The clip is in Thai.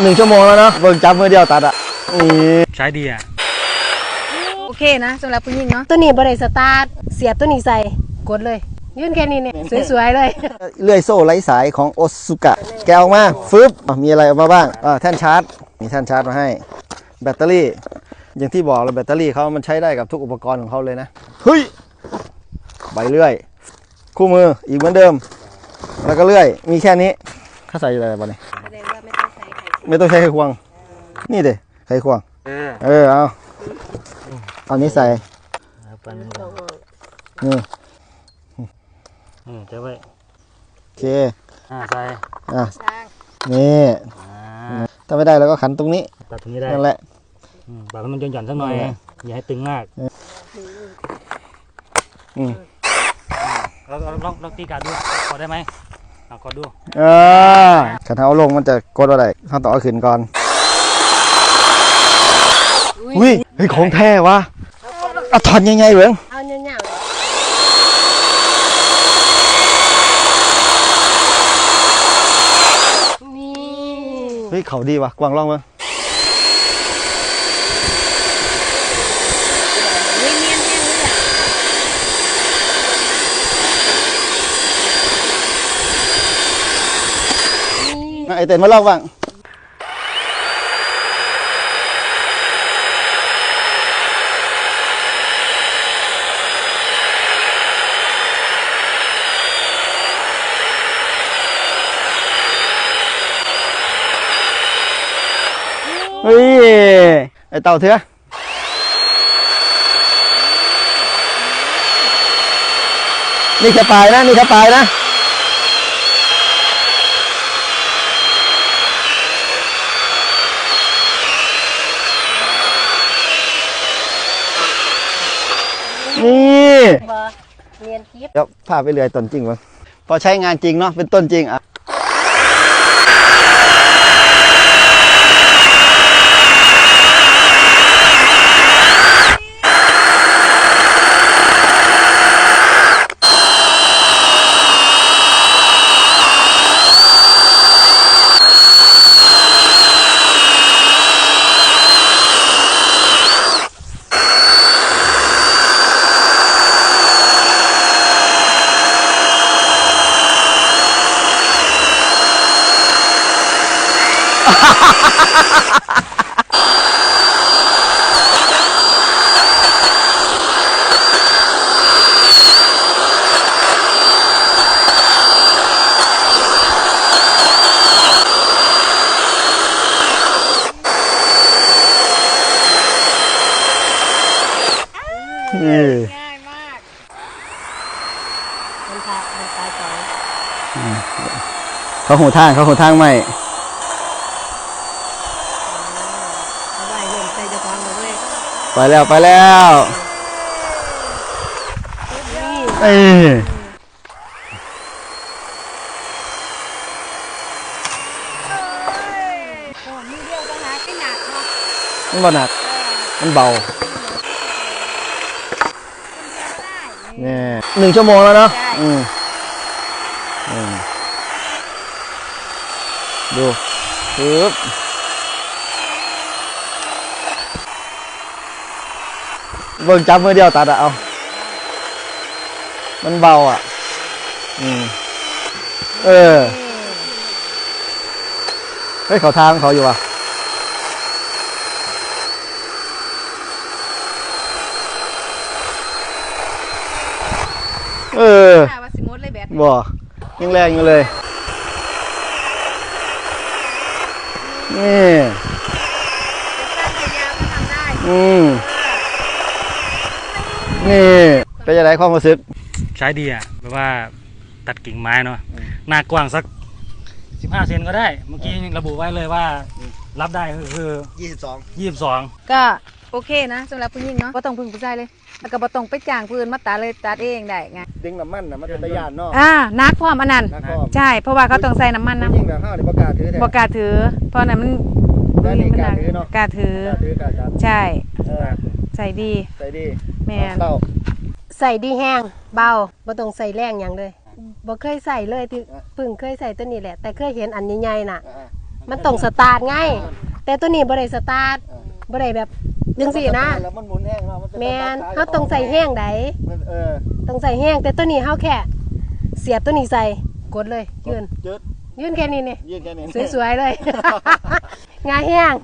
หนึ่งชั่วโมงแล้วเนาะเบิ่งจับมือเดียวตัดอะนี่ใช้ดีอะ โอเคนะสำหรับผู้หญิงเนาะตัวนี้บริสตาร์ทเสียบตัวนี้ใส่กดเลย ยื่นแค่นี้เนี่ยสวยๆเลย เลื่อยโซ่ไร้สายของโอซุกะ แกะออกมาฟึบอะมีอะไรออกมาบ้างอ่าแท่นชาร์จ มีแท่นชาร์จมาให้ แบตเตอรี่ อย่างที่บอกเลยแบตเตอรี่เขามันใช้ได้กับทุกอุปกรณ์ของเขาเลยนะเฮ้ยใบเลื่อย คู่มืออีกเหมือนเดิม แล้วก็เลื่อยมีแค่นี้เขาใส่อะไรบ้างเนี่ย ไข่ไม่ต้องใช้ไขควง นี่เด้ไขควง เออเออเอาเอานี้ใส่ปันนี่อืมจะไว้โอเคอ่าใส่อะช้างนี่อ่าถ้าไม่ได้เราก็ขันตรงนี้ตัดตรงนี้ได้นั่นแหละอืมปากให้มันหย่อนๆสักหน่อยเอออย่าให้ตึงมากอืมเราเราลองลองตีกาดดูกดได้ไหม เอากดดูอ่าขันเท้าลงมันจะกดอะไรข้างต่อเอาขึ้นก่อนอุ้ยเฮ้ยของแท้วะเอาถอนยังไงเว้งเอาเงี้ยๆนี่เฮ้ยเขาดีวะกวางล่องมั้ง เนียนๆเนี่ยเลยอะ อะไอ เต็นมาลอกบ้างเฮ้ยไอเต่าเถื่อนี่แค่ปลายนะ นี่แค่ปลายนะ นี่บอเนียนทิพย์เดี๋ยวพาไปเรือยต้นจริงวะพอใช้งานจริงเนาะเป็นต้นจริงอะ ง่ายมากมันตามันตาจอยเขาหูทางเขาหูทางไม่ เอาไว้เริ่มใส่เจะฟังเลยเว้ยไปแล้วไปแล้วนี่เอ้ยโอ้มือเดียวก็หาไม่หนักเนาะมันบ่หนักมันเบาเนี่ยหนึ่งชั่วโมงแล้วเนาะอืมอืมดูปึ๊บ เบิ่งจับมือเดียวตัดอะเอา มันเบาอะ อืม เออ เฮ้ยเขาทางเขาอยู่ว่ะเออถ้าว่าสิมดเลยแบบบ่ยังแรงอยู่เลย นี่สั้นจะยาวก็ทำได้ อืม นี่เป็นยังไงความรู้สึกใช้ดีอะแบบว่าตัดกิ่งไม้เนาะหน้ากว้างสัก 15 เซนก็ได้ เมื่อกี้ระบุไว้เลยว่ารับได้ก็คือ 22 22 ก็โอเคนะสำหรับผู้หญิงเนาะก็ต้องพึ่งผู้ชายเลยแล้วก็บ่ต้องไปจ้างผู้อื่นมาตัดเลยตัดเองได้ไงดึงน้ำมันนะมันเป็นตะยานเนาะอ่านักความอันนั้นนักข้อมใช่เพราะว่าเขาต้องใส่น้ำมันนะยิ่งแบบห้าวนี่ประกล้าศถือแท้บอกกล้าถือเพราะนั้นมันได้นี่มักล้าถือเนอะกล้าถือกล้าถือกล้าจับใช่เออ ใส่ดีใส่ดีแม่น เต้าใส่ดีแห้งเบาบ่ต้องใส่แรงอย่างเลยบ่เคยใส่เลยที่เพิ่งเคยใส่ตัวนี้แหละ แต่เคยเห็นอันใหญ่ๆน่ะ อ่า มันต้องสตาร์ทไงแต่ตัวนี้บ่ได้สตาร์ทบ่ได้แบบจังซี่นะแล้วมันหมุนแห้งเนาะมันเป็นแม่นสตร์ทเฮาต้องใส่แห้งใดมันเออต้องใส่แห้งแต่ตัวนี้เฮาแค่ เสียบตัวนี้ใส่กดเลย ยืนจืดยืนแค่นี้นี่ยืนแค่นี้ สวยๆเลย งาแห้ง